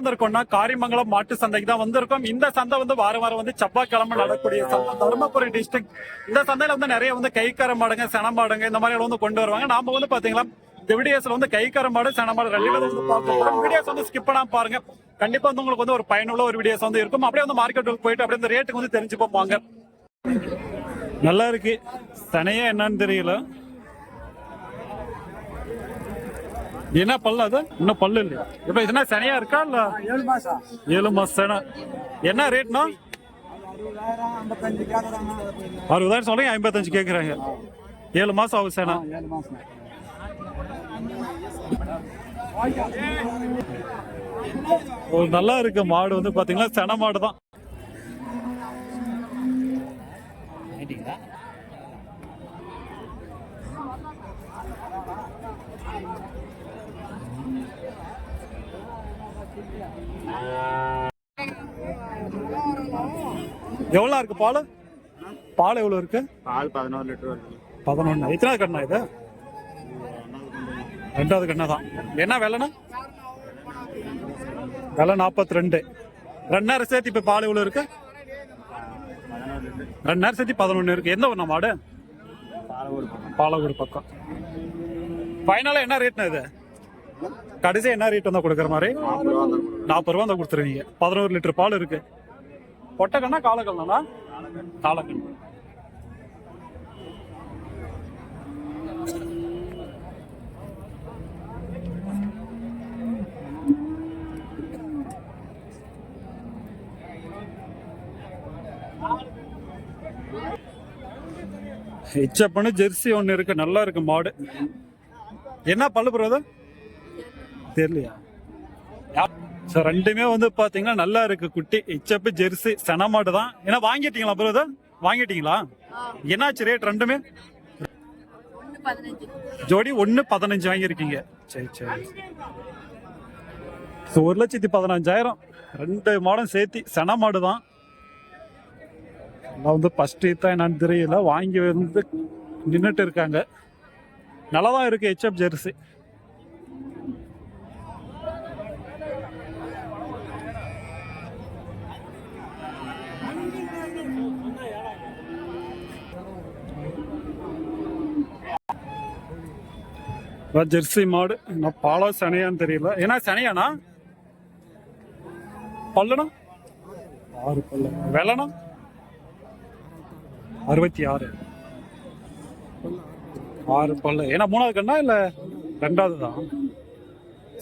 வந்திருக்கோம்னா காரிமங்கலம் மாட்டு சந்தைக்கு தான் வந்திருக்கோம். இந்த சந்தை வந்து வாரம் வாரம் வந்து செவ்வாய்க்கிழமை நடக்கக்கூடிய சந்தை. தருமபுரி டிஸ்ட்ரிக்ட் இந்த சந்தையில வந்து நிறைய வந்து கைக்கர மாடுங்க சென மாடுங்க இந்த மாதிரி எல்லாம் வந்து கொண்டு வருவாங்க. நாம வந்து பாத்தீங்களா இந்த வீடியோஸ்ல வந்து கைக்கார மாடு சென மாடு ரெண்டு வந்து பார்க்கலாம் வீடியோஸ் வந்து ஸ்கிப் பண்ணாம பாருங்க. கண்டிப்பா வந்து உங்களுக்கு வந்து ஒரு பயனுள்ள ஒரு வீடியோஸ் வந்து இருக்கும். அப்படியே வந்து மார்க்கெட்டுக்கு போயிட்டு அப்படியே இந்த ரேட்டுக்கு வந்து தெரிஞ்சுப்போம் வாங்க. நல்லா இருக்கு. சனையே என்னன்னு தெரியல. என்ன பல்லு அது? இன்னும் பல்லு இல்லையா? இப்ப இதுனா சனியா இருக்கா இல்ல? ஏழு மாசம். ஏழு மாசம் சனை என்ன ரேட்னா அறுபதாயிரம் ஐம்பத்தஞ்சு கேட்குறாங்க சொல்றீங்க ஐம்பத்தஞ்சு கேக்குறாங்க. ஏழு மாசம் ஆகும் சேனா. ஒரு நல்லா இருக்கு மாடு வந்து பாத்தீங்கன்னா சென மாடு தான் எவ்வளவு இருக்கு பால்? பால் எவ்வளவு இருக்கு? பால் பதினோரு லிட்டர் வருது. பதினொன்னு. எத்தனாவது கண்ணா இது? ரெண்டாவது கண்ணா தான். என்ன விலைண்ணா? விலை நாற்பத்தி ரெண்டு ரெண்டு நேரம் சேர்த்து இப்போ பால் எவ்வளோ இருக்கு? ரெண்டு நேரம் சேர்த்து பதினொன்று இருக்கு. எந்த ஒன்றா மாடு? பாலக்கூடு பக்கம். ஃபைனலாக என்ன ரேட்னா இது? கடைசி என்ன ரேட் வந்தால் கொடுக்குற மாதிரி? நாற்பது ரூபா தான் கொடுத்துருவீங்க. பதினோரு லிட்டர் பால் இருக்கு. பொட்டக்கண்ணா காலக்கண்ணா காலக்கண் இச்சப்பண்ணு ஜெர்சி ஒன்று இருக்கு. நல்லா இருக்கு மாடு. என்ன பல்லு பிரதர் தெரியலையா? சார் ரெண்டுமே வந்து பாத்தீங்கன்னா நல்லா இருக்கு குட்டி. இச்சப்பு ஜெர்சி சென மாடு தான். ஏன்னா வாங்கிட்டீங்களா பிரதர் வாங்கிட்டீங்களா? என்னாச்சு ரேட் ரெண்டுமே? ஜோடி ஒன்று பதினஞ்சு வாங்கியிருக்கீங்க. சரி சரி. ஸோ ஒரு லட்சத்தி பதினஞ்சாயிரம். ரெண்டு மாடும் சேர்த்தி சென மாடு தான். நான் வந்து ஃபஸ்ட்டு தான் என்னன்னு தெரியல. வாங்கி வந்து நின்றுட்டு இருக்காங்க. நல்லா தான் இருக்கு ஹெச்எப் ஜெர்சி அதான் ஜெர்சி மாடு. நான் பாலா சனையான்னு தெரியல. ஏன்னா சனையானா? பல்லுனா? ஆறு பல்லு. வெள்ளனா? அறுபத்தி ஆறு ஆறு பல்லு. ஏன்னா மூணாவது கண்ணா இல்ல? ரெண்டாவது தான்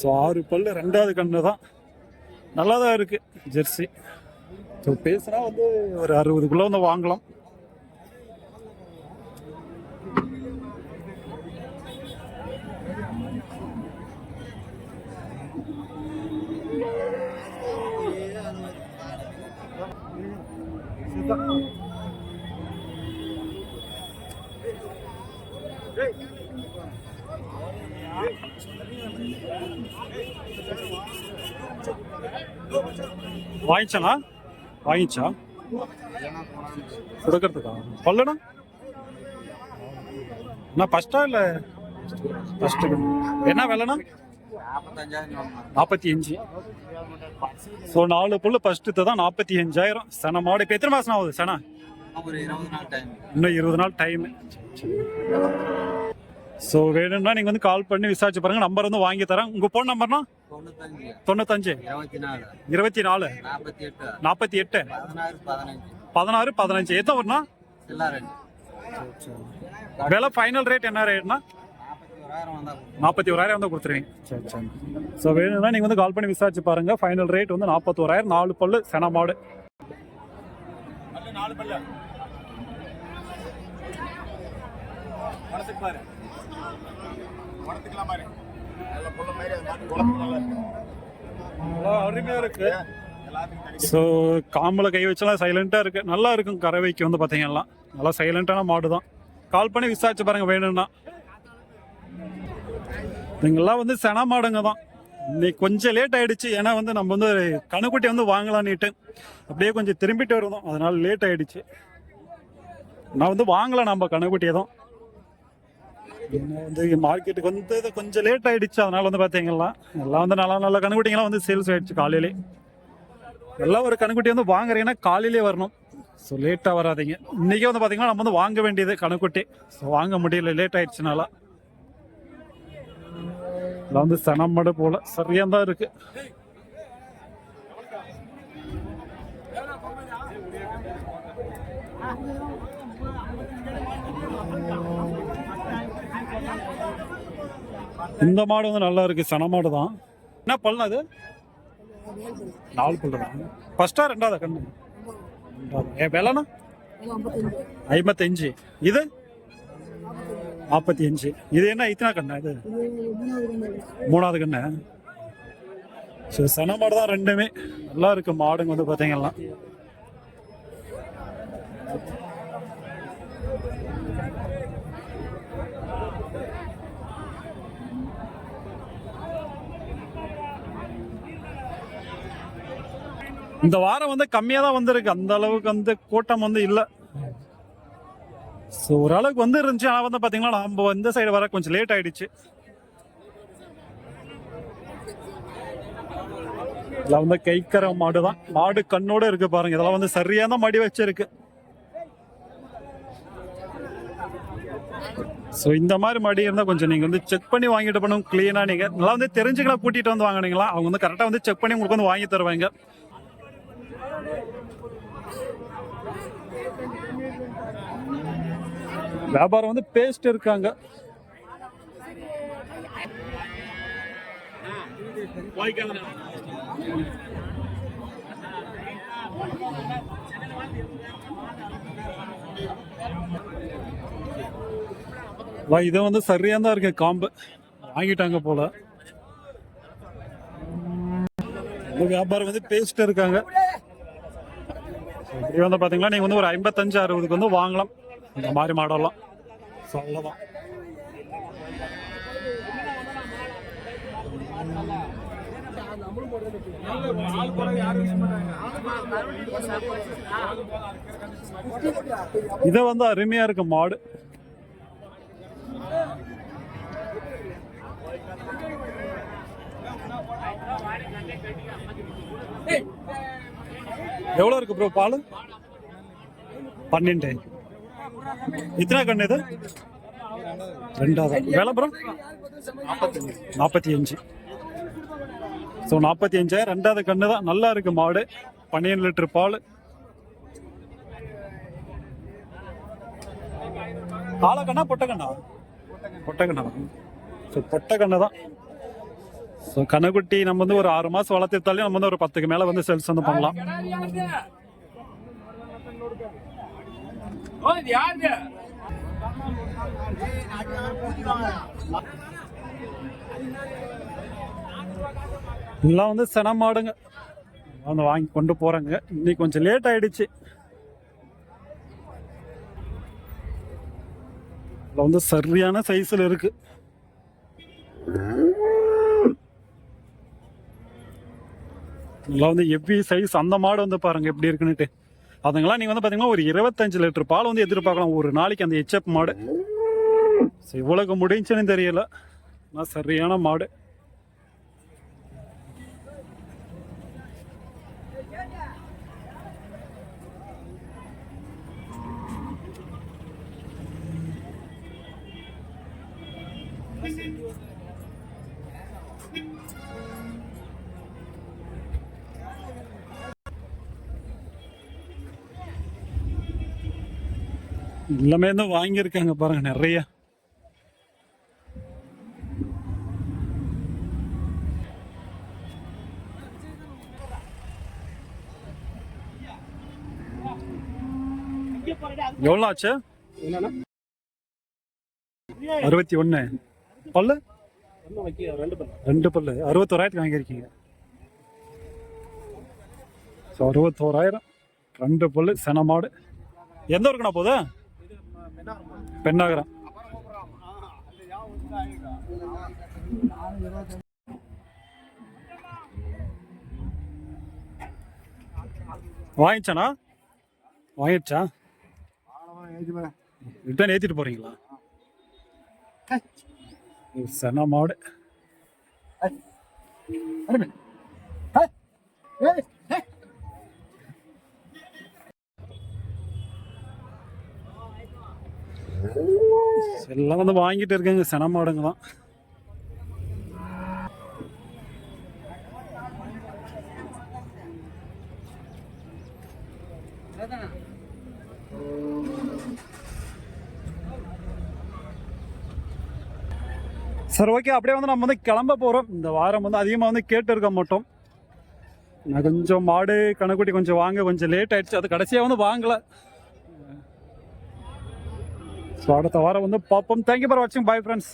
ஸோ ஆறு பல்லு ரெண்டாவது கண்ணு தான் நல்லா தான் இருக்கு ஜெர்சி. ஸோ பேசுனா வந்து ஒரு அறுபதுக்குள்ள வந்து வாங்கலாம். வாங்கிச்சானா வாங்கிச்சா? கொடுக்கறதுக்கா பல்லுனா நான் ஃபஸ்ட்டா இல்ல? ஃபர்ஸ்ட் என்ன விலைனா நாற்பத்தி அஞ்சு. ஸோ நாலு புல்லு ஃபஸ்ட்டு தான் நாற்பத்தி அஞ்சாயிரம். சன மாடு இப்போ எத்தனை மாசம் ஆகுது சனா? ஒரு இருபது நாள் டைம் இன்னும் இருபது நாள் டைம் ஸோ வேணும்னா நீங்கள் வந்து கால் பண்ணி விசாரிச்சு பாருங்க. நம்பர் வந்து வாங்கி தரேன். உங்கள் ஃபோன் நம்பர்னா தொண்ணூத்தஞ்சு. இருபத்தி நாலு நாற்பத்தி எட்டு. பதினாறு பதினஞ்சு. எத்தனை எல்லாரும் விலை ஃபைனல் ரேட் என்ன ரேட்னா நாற்பத்தி ஓராயிரம் வந்தா கொடுத்துருவீங்க சரி சரி ஸோ வேணும்னா நீங்கள் வந்து கால் பண்ணி விசாரிச்சு பாருங்க. ஃபைனல் ரேட் வந்து நாற்பத்தோராயிரம் நாலு பல்லு சென மாடு. நாலு பல்ல? பாரு. வளர்த்துக்கலாம் பாரு. நல்ல புள்ள மாதிரி அது மாட்டு குளத்துக்கு நல்லா இருக்கு. ஸோ காம்பில் கை வச்செல்லாம் சைலண்ட்டாக இருக்கு. நல்லா இருக்கும் கறவைக்கு வந்து பார்த்தீங்கன்னா நல்லா சைலண்டான மாடு தான். கால் பண்ணி விசாரிச்சு பாருங்க வேணும்னா. நீங்கள்லாம் வந்து சென மாடுங்க தான். இன்னைக்கு கொஞ்சம் லேட் ஆயிடுச்சு. ஏன்னா வந்து நம்ம வந்து கணுக்குட்டி வந்து வாங்கலான்னுட்டு அப்படியே கொஞ்சம் திரும்பிட்டு வருதோம். அதனால லேட் ஆயிடுச்சு. நான் வந்து வாங்கல நம்ம கணுக்குட்டியை தான். என்ன வந்து மார்க்கெட்டுக்கு வந்து இது கொஞ்சம் லேட் ஆயிடுச்சு. அதனால வந்து பாத்தீங்கன்னா எல்லாம் வந்து நல்ல நல்ல கண்ணுக்குட்டிங்களாம் வந்து சேல்ஸ் ஆயிடுச்சு காலையிலே. எல்லாம் ஒரு கண்ணுக்குட்டி வந்து வாங்குறீங்கன்னா காலையிலே வரணும். ஸோ லேட்டாக வராதீங்க. இன்னைக்கு வந்து பார்த்தீங்கன்னா நம்ம வந்து வாங்க வேண்டியது கணுக்குட்டி ஸோ வாங்க முடியல லேட் ஆயிடுச்சுனால எல்லாம் வந்து சனமடு போல சரியாக தான் இருக்குது இந்த மாடு வந்து நல்லா இருக்கு. சன மாடு தான். என்ன பல்லு அது? நாலு பல்லு தான். ஃபர்ஸ்டா ரெண்டாவது கண்ணு? ரெண்டாவது. ஏன் விலைண்ணா? ஐம்பத்தஞ்சு. இது? நாற்பத்தி அஞ்சு இது என்ன இத்தனா கண்ணா இது? மூணாவது கண்ணு. சரி சன மாடு தான் ரெண்டுமே. நல்லா இருக்கு மாடுங்க வந்து பார்த்தீங்கன்னா இந்த வாரம் வந்து கம்மியா தான் வந்திருக்கு. அந்த அளவுக்கு வந்து கூட்டம் வந்து இல்ல. ஸோ ஓரளவுக்கு வந்து இருந்துச்சு ஆனால் வந்து பாத்தீங்கன்னா நம்ம இந்த சைடு வர கொஞ்சம் லேட் ஆயிடுச்சு. இதெல்லாம் வந்து கைக்கர மாடு தான். மாடு கண்ணோட இருக்கு பாருங்க. இதெல்லாம் வந்து சரியான மடி வச்சிருக்கு. ஸோ இந்த மாதிரி மடி இருந்தால் கொஞ்சம் நீங்கள் வந்து செக் பண்ணி வாங்கிட்டு போகணும். க்ளீனாக நீங்கள் நல்லா வந்து தெரிஞ்சுக்கலாம் கூட்டிகிட்டு வந்து வாங்கினீங்களா? அவங்க வந்து கரெக்டாக வந்து செக் பண்ணி உங்களுக்கு வந்து வாங்கி தருவாங்க. வியாபாரம் வந்து பேஸ்ட் இருக்காங்க. வா, இது வந்து சரியா தான் இருக்கு காம்பு. வாங்கிட்டாங்க போல. இந்த வியாபாரம் வந்து பேசிட்டு இருக்காங்க. இப்படி வந்து பாத்தீங்கன்னா நீங்க வந்து ஒரு ஐம்பத்தஞ்சு அறுபதுக்கு வந்து வாங்கலாம். இந்த மாதிரி மாடல்லாம். அவ்வளவுதான் இதை வந்து அருமையா இருக்கு மாடு. எவ்வளவு இருக்கு ப்ரோ பால்? பன்னெண்டு. இத்தனை கண்ணு இது? ரெண்டாவது. விலை ப்ரோ நாற்பத்தி அஞ்சு. ஸோ நாற்பத்தி அஞ்சாயிரம் ரெண்டாவது கண்ணு தான். நல்லா இருக்கு மாடு. பன்னெண்டு லிட்டர் பால். ஆலக்கண்ணா பொட்டக்கண்ணா பொட்டக்கண்ணா ஸோ பொட்டக்கண்ணு தான். ஸோ கண்ணக்குட்டி நம்ம வந்து ஒரு ஆறு மாதம் வளர்த்துட்டாலே நம்ம வந்து ஒரு பத்துக்கு மேலே வந்து சேல்ஸ் வந்து பண்ணலாம். இதெல்லாம் வந்து சென மாடுங்க. வந்து வாங்கி கொண்டு போறாங்க. இன்னைக்கு கொஞ்சம் லேட் ஆயிடுச்சு. இதுல வந்து சரியான சைஸ்ல இருக்கு. இதெல்லாம் வந்து எப்படி சைஸ் அந்த மாடு வந்து பாருங்க எப்படி இருக்குன்னுட்டு. அதுங்களாம் நீங்க வந்து பாத்தீங்கன்னா ஒரு இருபத்தஞ்சு லிட்டர் பால் வந்து எதிர்பார்க்கலாம் ஒரு நாளைக்கு அந்த எச்எப் மாடு. So, இவ்வளவு முடிஞ்சுன்னு தெரியல. ஆனால் சரியான மாடு. எல்லாமே தான் வாங்கியிருக்காங்க பாருங்க நிறைய. எவ்வளோ ஆச்சு? அறுபத்தி ஒன்று பல்லு? ரெண்டு பல்லு. அறுபத்தோராயிரத்துக்கு வாங்கியிருக்கீங்க. ஸோ அறுபத்தோராயிரம். ரெண்டு பல்லு சென மாடு. எந்த ஊருக்குண்ணா போகுது? பெண்ணாகரம். வாங்கிச்சானா வாங்கிடுச்சா? ரிட்டர்ன் ஏற்றிட்டு போறீங்களா? இது சென மாடு. எல்லாம் வந்து வாங்கிட்டு இருக்கேங்க சென மாடுங்க தான் சரி ஓகே அப்படியே வந்து நம்ம வந்து கிளம்ப போகிறோம் இந்த வாரம் வந்து அதிகமாக வந்து கேட்டு இருக்க மாட்டோம். நான் கொஞ்சம் மாடு கணக்குட்டி கொஞ்சம் வாங்க கொஞ்சம் லேட் ஆயிடுச்சு. அது கடைசியாக வந்து வாங்கலை. ஸோ அடுத்த வாரம் வந்து பார்ப்போம். தேங்க்யூ ஃபார் வாட்சிங் பை ஃப்ரெண்ட்ஸ்